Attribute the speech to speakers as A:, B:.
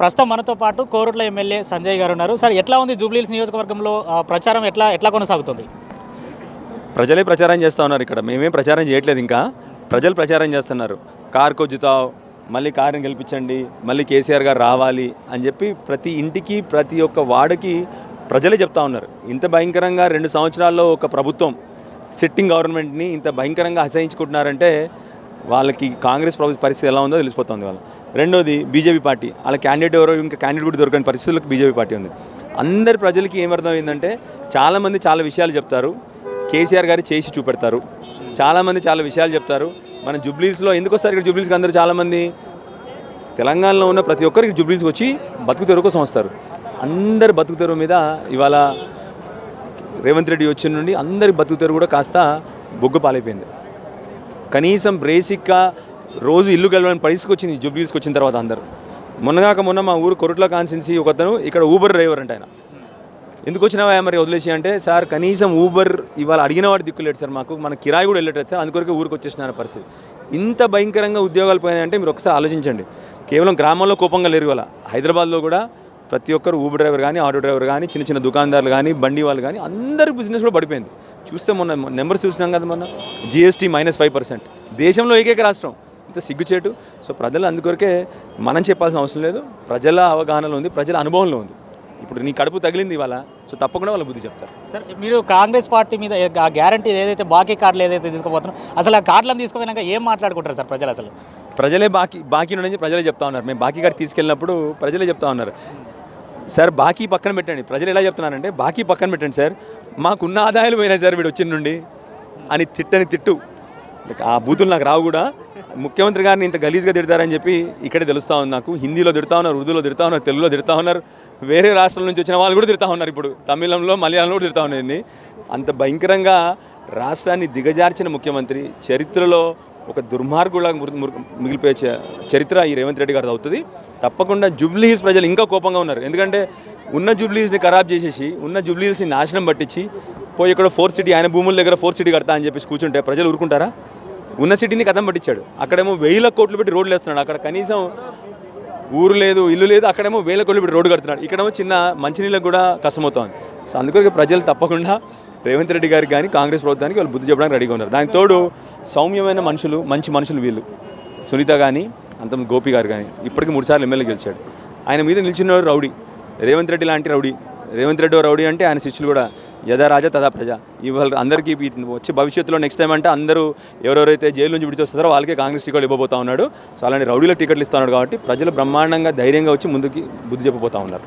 A: ప్రస్తుతం మనతో పాటు కోరుట్ల ఎమ్మెల్యే సంజయ్ గారు ఉన్నారు. సార్ ఎట్లా ఉంది జూబ్లీహిల్స్ నియోజకవర్గంలో ప్రచారం ఎట్లా ఎట్లా కొనసాగుతుంది?
B: ప్రజలే ప్రచారం చేస్తూ ఉన్నారు ఇక్కడ. మేమేం ప్రచారం చేయట్లేదు ఇంకా. ప్రజలు ప్రచారం చేస్తున్నారు. కార్ కొజ్జుతావు మళ్ళీ కారుని గెలిపించండి మళ్ళీ కేసీఆర్ గారు రావాలి అని చెప్పి ప్రతి ఇంటికి ప్రతి ఒక్క వార్డుకి ప్రజలే చెప్తా ఉన్నారు. ఇంత భయంకరంగా రెండు సంవత్సరాల్లో ఒక ప్రభుత్వం సిట్టింగ్ గవర్నమెంట్ని ఇంత భయంకరంగా అసహించుకుంటున్నారంటే వాళ్ళకి కాంగ్రెస్ ప్రభుత్వ పరిస్థితి ఎలా ఉందో తెలిసిపోతుంది వాళ్ళు రెండోది బీజేపీ పార్టీ. వాళ్ళ క్యాండిడేట్ ఎవరో ఇంకా క్యాండిడేట్ కూడా దొరకని పరిస్థితులకు బీజేపీ పార్టీ ఉంది. అందరి ప్రజలకి ఏమర్థమైందంటే చాలామంది చాలా విషయాలు చెప్తారు. కేసీఆర్ గారు చేసి చూపెడతారు. చాలామంది చాలా విషయాలు చెప్తారు. మన జూబ్లీస్లో ఎందుకు వస్తారు ఇక్కడ జూబ్లీస్కి అందరూ చాలామంది? తెలంగాణలో ఉన్న ప్రతి ఒక్కరికి జూబ్లీస్కి వచ్చి బతుకు తెరువు కోసం వస్తారు. అందరి బతుకు తెరువు మీద ఇవాళ రేవంత్ రెడ్డి వచ్చిన నుండి అందరి బతుకు తెరువు కూడా కాస్త బొగ్గు పాలైపోయింది. కనీసం బేసిక్గా రోజు ఇల్లు గెలవని పరిస్థితికి వచ్చింది జూబ్లీస్కి వచ్చిన తర్వాత అందరు. మొన్నగాక మొన్న మా ఊరు కొరట్ల కాన్సెన్సీ ఒకతను ఇక్కడ ఊబర్ డ్రైవర్ అంటే ఆయన. ఎందుకు వచ్చినావా మరి వదిలేసి అంటే సార్ కనీసం ఊబర్ ఇవాళ అడిగిన వాడు దిక్కులేడు సార్ మాకు మన కిరాయి కూడా వెళ్ళట్లేదు సార్ అందుకొరకే ఊరికి వచ్చేసిన పరిస్థితి. ఇంత భయంకరంగా ఉద్యోగాలు పోయినాయంటే మీరు ఒకసారి ఆలోచించండి. కేవలం గ్రామంలో కోపంగా లేరు ఇవాళ. హైదరాబాద్లో కూడా ప్రతి ఒక్కరు ఊబర్ డ్రైవర్ కానీ ఆటో డ్రైవర్ కానీ చిన్న చిన్న దుకాణదారులు కానీ బండి వాళ్ళు కానీ అందరి బిజినెస్ కూడా పడిపోయింది. చూస్తే మొన్న నెంబర్స్ చూసినాం కదా మొన్న జిఎస్టీ మైనస్ ఫైవ్ పర్సెంట్ దేశంలో ఏకైక రాష్ట్రం. ఇంత సిగ్గుచేటు. సో ప్రజలు అందుకొరకే మనం చెప్పాల్సిన అవసరం లేదు. ప్రజల అవగాహనలో ఉంది ప్రజల అనుభవంలో ఉంది. ఇప్పుడు నీ కడుపు తగిలింది ఇవాళ సో తప్పకుండా వాళ్ళ బుద్ధి చెప్తారు.
A: సార్ మీరు కాంగ్రెస్ పార్టీ మీద ఆ గ్యారంటీ ఏదైతే బాకీ కార్డులు ఏదైతే తీసుకుపోతున్నారో అసలు ఆ కార్డులను తీసుకుపోయినాక ఏం మాట్లాడుకుంటారు సార్ ప్రజలు అసలు?
B: ప్రజలే బాకీ బాకీ నుంచి ప్రజలే చెప్తా ఉన్నారు. మేము బాకీ కార్డు తీసుకెళ్ళినప్పుడు ప్రజలే చెప్తా ఉన్నారు. సార్ బాకీ పక్కన పెట్టండి. ప్రజలు ఎలా చెప్తున్నారంటే బాకీ పక్కన పెట్టండి సార్. మాకున్న ఆదాయాలు పోయినాయి సార్ వీడు వచ్చిన నుండి అని తిట్టని తిట్టు. ఆ బూతులు నాకు రావు కూడా. ముఖ్యమంత్రి గారిని ఇంత గలీజ్గా తిడతారని చెప్పి ఇక్కడే తెలుస్తూ ఉంది నాకు. హిందీలో తిడతా ఉన్నారు ఉర్దూలో తిడతా ఉన్నారు తెలుగులో తిడతా ఉన్నారు. వేరే రాష్ట్రాల నుంచి వచ్చిన వాళ్ళు కూడా తిడతా ఉన్నారు ఇప్పుడు. తమిళంలో మలయాళంలో కూడా తిడతా ఉన్నారు అంత భయంకరంగా రాష్ట్రాన్ని దిగజార్చిన ముఖ్యమంత్రి చరిత్రలో ఒక దుర్మార్గులా మిగిలిపోయే చరిత్ర ఈ రేవంత్ రెడ్డి గారిది అవుతుంది. తప్పకుండా జూబ్లీ హిల్స్ ప్రజలు ఇంకా కోపంగా ఉన్నారు. ఎందుకంటే ఉన్న జూబ్లీ హిల్స్ని ఖరాబ్ చేసేసి ఉన్న జూబ్లీ హిల్స్ని నాశనం పట్టించి పోయి ఇక్కడ ఫోర్ సిటీ ఆయన భూముల దగ్గర ఫోర్ సిటీ కడతా అని చెప్పేసి కూర్చుంటే ప్రజలు ఊరుకుంటారా? ఉన్న సిటీని కథం పట్టించాడు. అక్కడేమో వేల కోట్లు పెట్టి రోడ్లు వేస్తున్నాడు. అక్కడ కనీసం ఊరు లేదు ఇల్లు లేదు అక్కడేమో వేల కోట్లు పెట్టి రోడ్డు కడుతున్నాడు. ఇక్కడేమో చిన్న మంచినీళ్ళకి కూడా కష్టమవుతోంది. సో అందుకొరకు ప్రజలు తప్పకుండా రేవంత్ రెడ్డి గారికి కానీ కాంగ్రెస్ ప్రభుత్వానికి వాళ్ళు బుద్ధి చెప్పడానికి రెడీగా ఉన్నారు. దానికి తోడు సౌమ్యమైన మనుషులు మంచి మనుషులు వీళ్ళు. సునీత కానీ అంత గోపి గారు కానీ ఇప్పటికి మూడుసార్లు ఎమ్మెల్యే గెలిచాడు. ఆయన మీద నిలిచినవాడు రౌడీ. రేవంత్ రెడ్డి లాంటి రౌడీ. రేవంత్ రెడ్డి ఓ రౌడీ అంటే ఆయన శిష్యులు కూడా యథా రాజా తదా ప్రజ. ఇవాళ అందరికీ వచ్చి వచ్చే భవిష్యత్తులో నెక్స్ట్ టైం అంటే అందరూ ఎవరెవరైతే జైలు నుంచి విడిచి వస్తారో వాళ్ళకే కాంగ్రెస్ టికెట్లు ఇవ్వబోతా ఉన్నాడు. సో అలాంటి రౌడీల టికెట్లు ఇస్తున్నాడు కాబట్టి ప్రజలు బ్రహ్మాండంగా ధైర్యంగా వచ్చి ముందుకి బుద్ధి చెప్పబోతా ఉన్నారు.